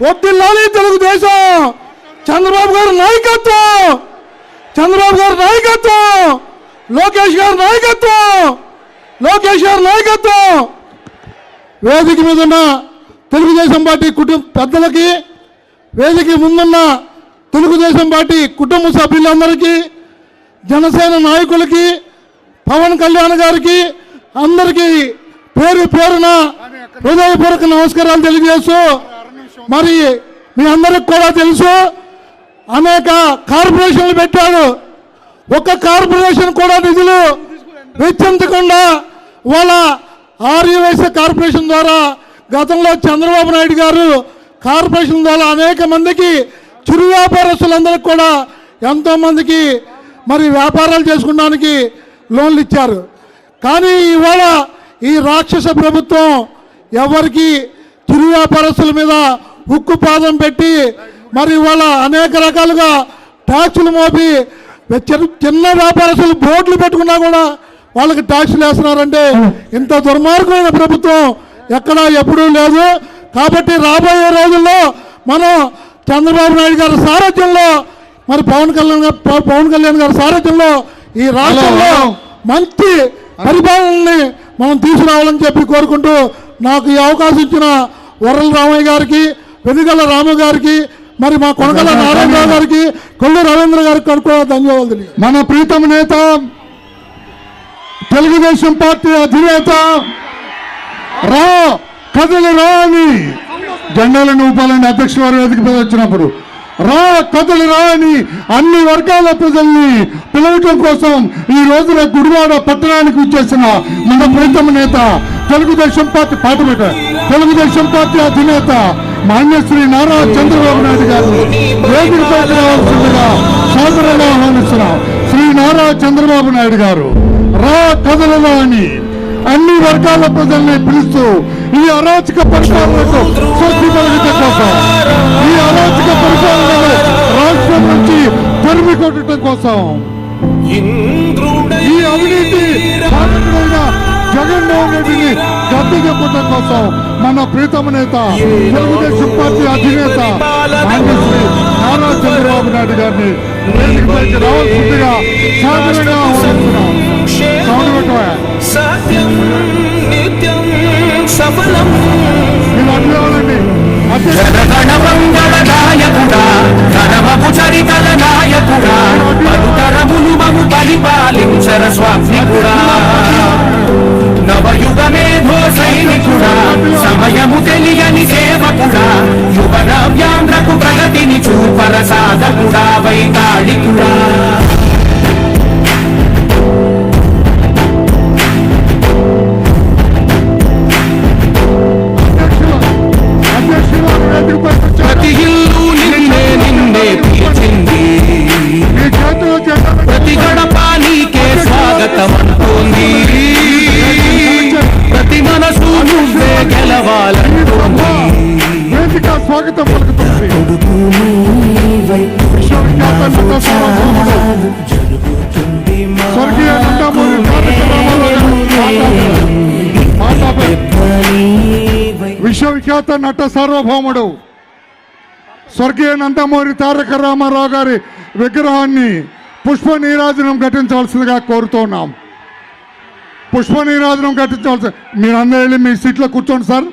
వద్దిల్లాలి తెలుగుదేశం. చంద్రబాబు గారు నాయకత్వం. చంద్రబాబు గారు నాయకత్వం. లోకేష్ గారు నాయకత్వం. లోకేష్ గారు నాయకత్వం. వేదిక మీద ఉన్న తెలుగుదేశం పార్టీ కుటుంబ పెద్దలకి వేదిక ముందున్న తెలుగుదేశం పార్టీ కుటుంబ సభ్యులందరికీ జనసేన నాయకులకి పవన్ కళ్యాణ్ గారికి అందరికీ పేరు పేరున హృదయపూర్వక నమస్కారాలు తెలియజేస్తూ మరి మీ అందరికి కూడా తెలుసు అనేక కార్పొరేషన్లు పెట్టారు. ఒక్క కార్పొరేషన్ కూడా నిధులు వెచ్చించకుండా వాళ్ళ ఆర్యవేశ కార్పొరేషన్ ద్వారా గతంలో చంద్రబాబు నాయుడు గారు కార్పొరేషన్ ద్వారా అనేక మందికి చిరు వ్యాపారస్తులందరికీ కూడా ఎంతో మందికి మరి వ్యాపారాలు చేసుకోవడానికి లోన్లు ఇచ్చారు. కానీ ఇవాళ ఈ రాక్షస ప్రభుత్వం ఎవరికి చిరు వ్యాపారస్తుల మీద ఉక్కు పాదం పెట్టి మరి ఇవాళ అనేక రకాలుగా ట్యాక్సులు మోపి చిన్న- చిన్న వ్యాపారస్తులు బోర్డులు పెట్టుకున్నా కూడా వాళ్ళకి ట్యాక్సులు వేస్తున్నారంటే ఇంత దుర్మార్గమైన ప్రభుత్వం ఎక్కడా ఎప్పుడూ లేదు. కాబట్టి రాబోయే రోజుల్లో మనం చంద్రబాబు నాయుడు గారి సారథ్యంలో మరి పవన్ కళ్యాణ్ పవన్ కళ్యాణ్ గారి సారథ్యంలో ఈ రాష్ట్రంలో మంచి పరిపాలనని మనం తీసుకురావాలని చెప్పి కోరుకుంటూ నాకు ఈ అవకాశం ఇచ్చిన వరల రామయ్య గారికి వెనుగల రాము గారికి మరి మా కొనగల నారాయణరావు గారికి కొల్లు రవీంద్ర గారికి కూడా ధన్యవాదాలు. మన ప్రీతమ నేత తెలుగుదేశం పార్టీ అధినేత రా కథలు రా అని జెండాలను ఊపాలని అధ్యక్షుల వారి వేదిక మీద వచ్చినప్పుడు రా కథలు రా అని అన్ని వర్గాల ప్రజల్ని పిలవటం కోసం ఈ రోజున గుడివాడ పట్టణానికి వచ్చేసిన మన ప్రీతమ నేత తెలుగుదేశం పార్టీ పాట పెట్ట తెలుగుదేశం పార్టీ అధినేత మాన్యశ్రీ నారా చంద్రబాబు నాయుడు గారు వేదికపైకి రావాల్సిందిగా సాదరంగా ఆహ్వానిస్తున్నాం శ్రీ నారా చంద్రబాబు నాయుడు గారు. రా కథలలో అని అన్ని వర్గాల ప్రజల్ని పిలుస్తూ ఈ అరాచక పరిపాలనకు స్వస్తి పలకటం కోసం ఈ అరాచక పరిపాలనను రాష్ట్రం నుంచి తరిమి కొట్టడం కోసం. ఈ అవినీతి జగన్మోహన్ రెడ్డిని గద్దె చెప్పడం కోసం మన ప్రీతమ నేత తెలుగుదేశం పార్టీ అధినేత నారా చంద్రబాబు నాయుడు గారిని వేదికపైకి రావాల్సిందిగా మీరు నాయకుడా ధనమపు చరితల నాయకుడా పలుతరములు మము పరిపాలించర స్వామికుడా. నవయుగ యుగమేధో సైనికుడా. సమయము తెలియని సేవకుడా. యువ నవ్యాంధ్రకు ప్రగతిని చూపర సాధకుడా వైతాళికుడా. స్వాగతం పలుకుతుంది విశ్వవిఖ్యాత నట సార్వభౌముడు స్వర్గీయ నందమూరి తారక రామారావు విశ్వవిఖ్యాత నట సార్వభౌముడు స్వర్గీయ నందమూరి తారక రామారావు గారి విగ్రహాన్ని పుష్ప నీరాజనం ఘటించవలసిందిగా కోరుతున్నాం పుష్ప నీరాజనం ఘటించవలసి మీరందరూ వెళ్ళి మీ సీట్లో కూర్చోండి సార్.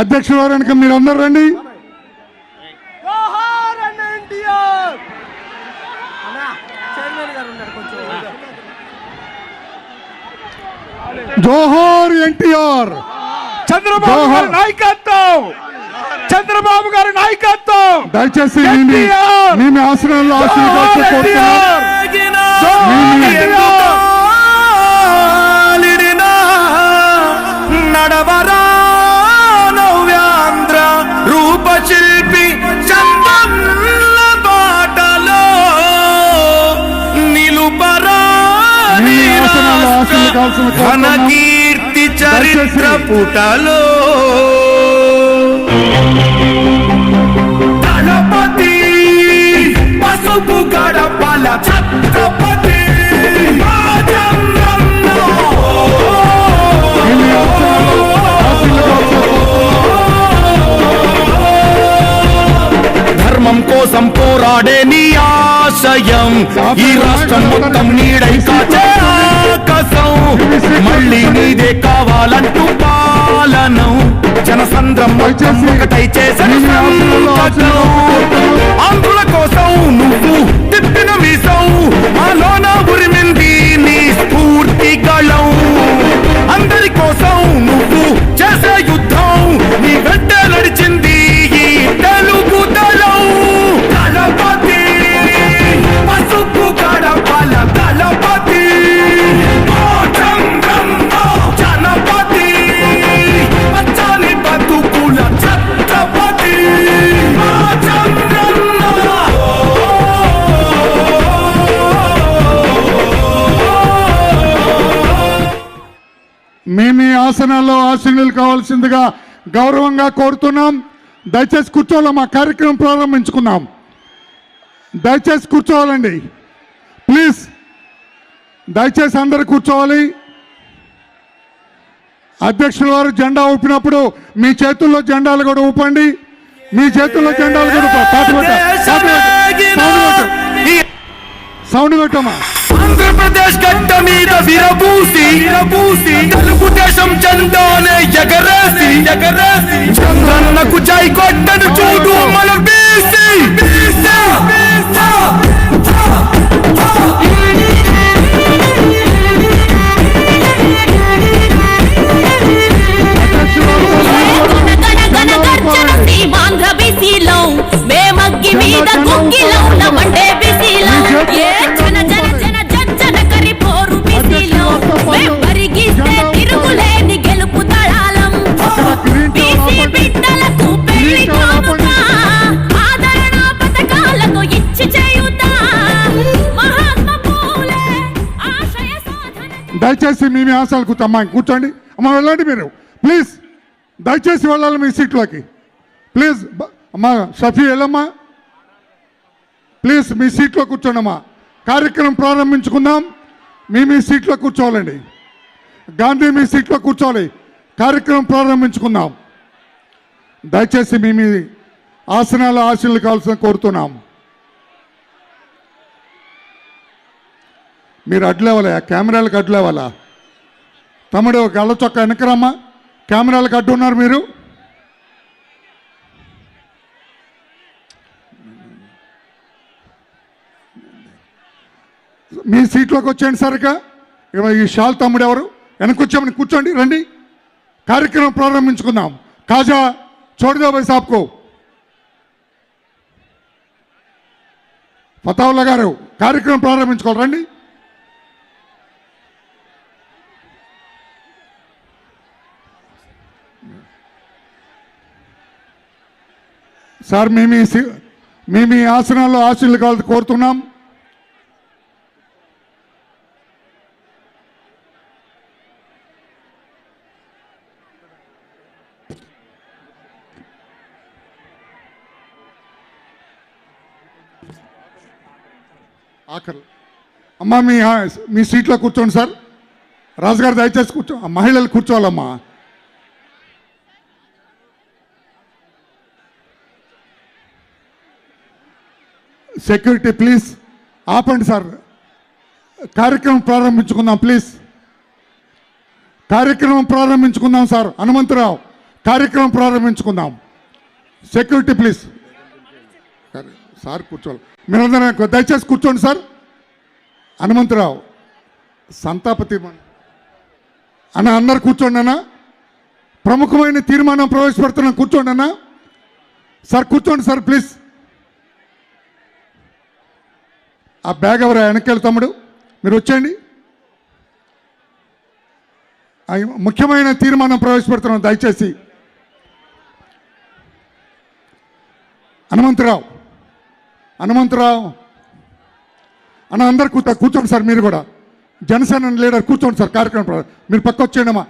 అధ్యక్షుల వారు వెనక మీరందరూ రండి. జోహార్ ఎన్టీఆర్. చంద్రబాబు గారి నాయకత్వం. చంద్రబాబు గారి నాయకత్వం. దయచేసి మీ- మీ- పుటలో. గణపతి పసుపు గడపల ఛత్రపతి ధర్మం కోసం పోరాడే నీ ఆశయం. ఈ రాష్ట్రం మొత్తం నీడై కాచే ఆకాశం మళ్ళీ నీదే కావాలంటూ పాలనం. జనసంద్రం ఒకటై చేసిన ఆసనాల్లో ఆసీనులు కావాల్సిందిగా గౌరవంగా కోరుతున్నాం. దయచేసి కూర్చోవాలి? మా కార్యక్రమం ప్రారంభించుకుందాం. దయచేసి కూర్చోవాలండి. ప్లీజ్. దయచేసి అందరు కూర్చోవాలి. అధ్యక్షుల వారు జెండా ఊపినప్పుడు మీ చేతుల్లో జెండాలు కూడా ఊపండి. మీ చేతుల్లో జెండాలు కూడా. సౌండ్ పెట్టమ్మా. ఆంధ్రప్రదేశ్ గడ్డ మీద విరబూసి విరబూసి తెలుగుదేశం చందానే ఎగరేసి ఎగరేసి చంద్రన్నకు జై కొట్టను చూడు మన బీసీ దయచేసి మీ మీ ఆశలు కూర్చో కూర్చోండి. అమ్మ వెళ్ళండి మీరు. ప్లీజ్ దయచేసి వెళ్ళాలి మీ సీట్లోకి. ప్లీజ్ బ- అమ్మా షఫీ వెళ్ళమ్మా. ప్లీజ్ మీ సీట్లో కూర్చోండి అమ్మా. కార్యక్రమం ప్రారంభించుకుందాం. మీ మీ సీట్లో కూర్చోవాలండి. గాంధీ మీ సీట్లో కూర్చోవాలి. కార్యక్రమం ప్రారంభించుకుందాం. దయచేసి మీ మీ ఆసనాలు ఆశలు కావాల్సిన కోరుతున్నాం. మీరు అడ్లేవాలా కెమెరాలకు అడ్లేవాలా? తమ్ముడు గళ్ళ చొక్క వెనకరమ్మా కెమెరాలకు అడ్డు ఉన్నారు మీరు. మీ సీట్లోకి వచ్చేయండి సరిగ్గా. ఇవ- ఈ షాల్ తమ్ముడు ఎవరు? వెనకొచ్చామని కూర్చోండి రండి. కార్యక్రమం ప్రారంభించుకుందాం. కాజా చోడిదా భాయ్ ఫతావుల్లా గారు కార్యక్రమం ప్రారంభించుకోవాలి రండి. సార్ మేము మీ సి- మీ ఆసనాల్లో ఆశీర్లు కావాలి కోరుతున్నాం. ఆఖరు. అమ్మా మీ మీ సీట్లో కూర్చోండి సార్. రాజుగారు దయచేసి కూర్చో మహిళలు కూర్చోవాలమ్మా. Security please. ఆపండి సార్. కార్యక్రమం ప్రారంభించుకుందాం ప్లీజ్. కార్యక్రమం ప్రారంభించుకుందాం సార్. హనుమంతరావు కార్యక్రమం ప్రారంభించుకుందాం. Security please. సార్ కూర్చోవాలి. మీరందరూ దయచేసి కూర్చోండి సార్. హనుమంతరావు సంతాపతి అన్న అందరు కూర్చోండి అన్న. ప్రముఖమైన తీర్మానం ప్రవేశపెడుతున్నాం కూర్చోండి అన్న. సార్ కూర్చోండి సార్ ప్లీజ్. ఆ బ్యాగ్ ఎవరు వెనక్కి తమ్ముడు? మీరు వచ్చేయండి. ముఖ్యమైన తీర్మానం ప్రవేశపెడుతున్నాం దయచేసి. హనుమంతరావు హనుమంతరావు. అన్న అందరు కూర్చో కూర్చోండి సార్ మీరు కూడా. జనసేన లీడర్ కూర్చోండి సార్ కార్యక్రమం మీరు పక్క వచ్చేయండి అమ్మా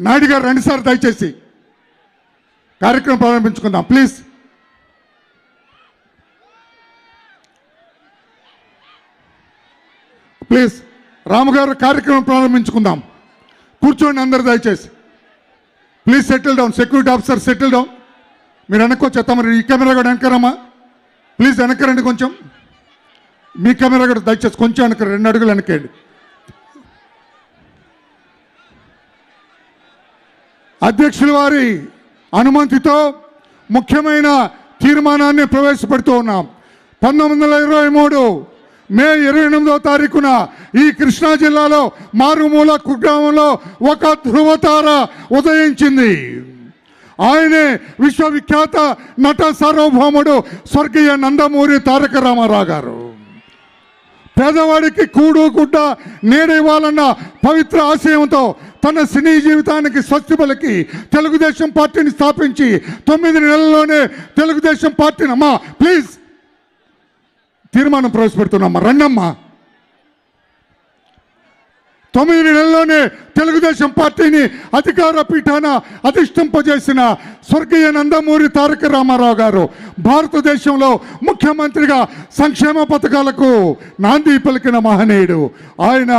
నాయుడు గారు రండి సార్ దయచేసి. కార్యక్రమం ప్రారంభించుకుందాం ప్లీజ్. ప్లీజ్ రామగారు కార్యక్రమం ప్రారంభించుకుందాం. కూర్చోండి అందరు దయచేసి. Please settle down security officer settle down. మీరు వెనక్కి వచ్చేస్తా మరి ఈ కెమెరా కూడా వెనకరమ్మా ప్లీజ్ వెనకరండి కొంచెం. మీ కెమెరా కూడా దయచేసి కొంచెం వెనక రెండు అడుగులు వెనకండి అధ్యక్షుల వారి అనుమతితో ముఖ్యమైన తీర్మానాన్ని ప్రవేశపెడుతూ ఉన్నాం. పంతొమ్మిది వందల ఇరవై మూడు మే ఇరవై ఎనిమిదవ తారీఖున ఈ కృష్ణా జిల్లాలో మారుమూల కుగ్రామంలో ఒక ధృవతార ఉదయించింది. ఆయనే విశ్వవిఖ్యాత నట సార్వభౌముడు స్వర్గీయ నందమూరి తారక రామారావు గారు. పేదవాడికి కూడు గుడ్డ నేడివ్వాలన్న పవిత్ర ఆశయంతో తన సినీ జీవితానికి స్వస్తి పలికి తెలుగుదేశం పార్టీని స్థాపించి తొమ్మిది నెలల్లోనే తెలుగుదేశం పార్టీని అమ్మా ప్లీజ్. తీర్మానం ప్రవేశపెడుతున్నామా? రండమ్మా. తొమ్మిది నెలల్లోనే తెలుగుదేశం పార్టీని అధికార పీఠాన అధిష్టింపజేసిన స్వర్గీయ నందమూరి తారక రామారావు గారు భారతదేశంలో ముఖ్యమంత్రిగా సంక్షేమ పథకాలకు నాంది పలికిన మహనీయుడు. ఆయన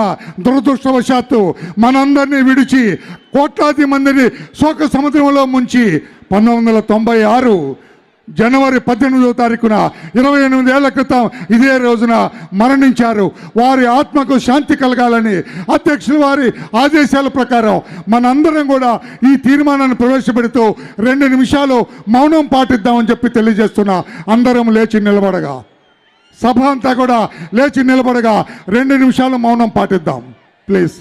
దురదృష్టవశాత్తు మనందరినీ విడిచి కోట్లాది మందిని శోక సముద్రంలో ముంచి పంతొమ్మిది వందల తొంభై ఆరు జనవరి పద్దెనిమిదో తారీఖున ఇరవై ఎనిమిది ఏళ్ళ క్రితం ఇదే రోజున మరణించారు. వారి ఆత్మకు శాంతి కలగాలని అధ్యక్షుల వారి ఆదేశాల ప్రకారం మనందరం కూడా ఈ తీర్మానాన్ని ప్రవేశపెడుతూ రెండు నిమిషాలు మౌనం పాటిద్దామని చెప్పి తెలియజేస్తున్నా. అందరం లేచి నిలబడగా. సభ అంతా కూడా లేచి నిలబడగా రెండు నిమిషాలు మౌనం పాటిద్దాం. Please.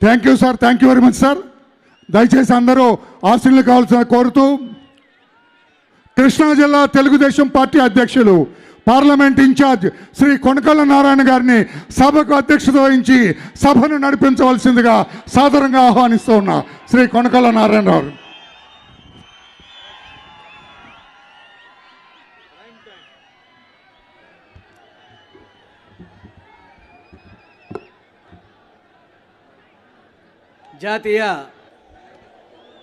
Thank you sir thank you very much sir దయచేసి అందరూ ఆశీర్లు కావాల్సిన కోరుతూ కృష్ణా జిల్లా తెలుగుదేశం పార్టీ అధ్యక్షులు పార్లమెంట్ ఇన్ఛార్జ్ శ్రీ కొనకళ్ళ నారాయణ గారిని సభకు అధ్యక్షత వహించి సభను నడిపించవలసిందిగా సాదరంగా ఆహ్వానిస్తూ ఉన్నా శ్రీ కొనకళ్ళ నారాయణరావు జాతీయ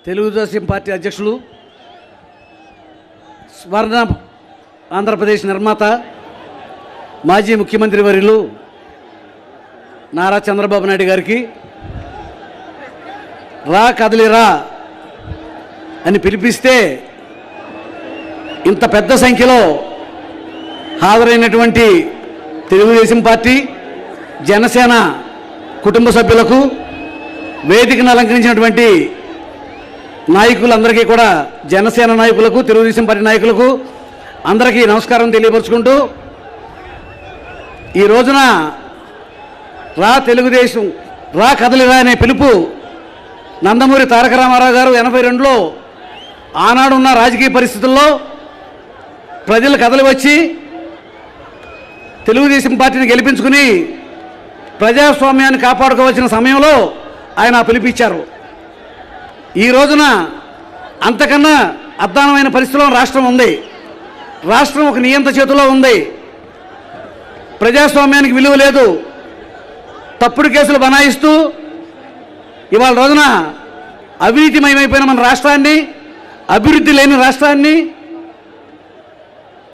తెలుగుదేశం పార్టీ అధ్యక్షులు స్వర్ణ ఆంధ్రప్రదేశ్ నిర్మాత మాజీ ముఖ్యమంత్రి వర్యులు నారా చంద్రబాబు నాయుడు గారికి రా కదలిరా అని పిలిపిస్తే ఇంత పెద్ద సంఖ్యలో హాజరైనటువంటి తెలుగుదేశం పార్టీ జనసేన కుటుంబ సభ్యులకు వేదికను అలంకరించినటువంటి నాయకులందరికీ కూడా జనసేన నాయకులకు తెలుగుదేశం పార్టీ నాయకులకు అందరికీ నమస్కారం తెలియపరుచుకుంటూ ఈ రోజున రా తెలుగుదేశం రా కదలిరా అనే పిలుపు నందమూరి తారక రామారావు గారు ఎనభై రెండులో ఆనాడున్న రాజకీయ పరిస్థితుల్లో ప్రజలు కదలి వచ్చి తెలుగుదేశం పార్టీని గెలిపించుకుని ప్రజాస్వామ్యాన్ని కాపాడుకోవాల్సిన సమయంలో ఆయన పిలిపించారు. ఈ రోజున అంతకన్నా అద్దానమైన పరిస్థితిలో రాష్ట్రం ఉంది. రాష్ట్రం ఒక నియంత చేతిలో ఉంది. ప్రజాస్వామ్యానికి విలువ లేదు. తప్పుడు కేసులు బనాయిస్తూ ఇవాళ రోజున అవినీతిమయమైపోయిన మన రాష్ట్రాన్ని అభివృద్ధి లేని రాష్ట్రాన్ని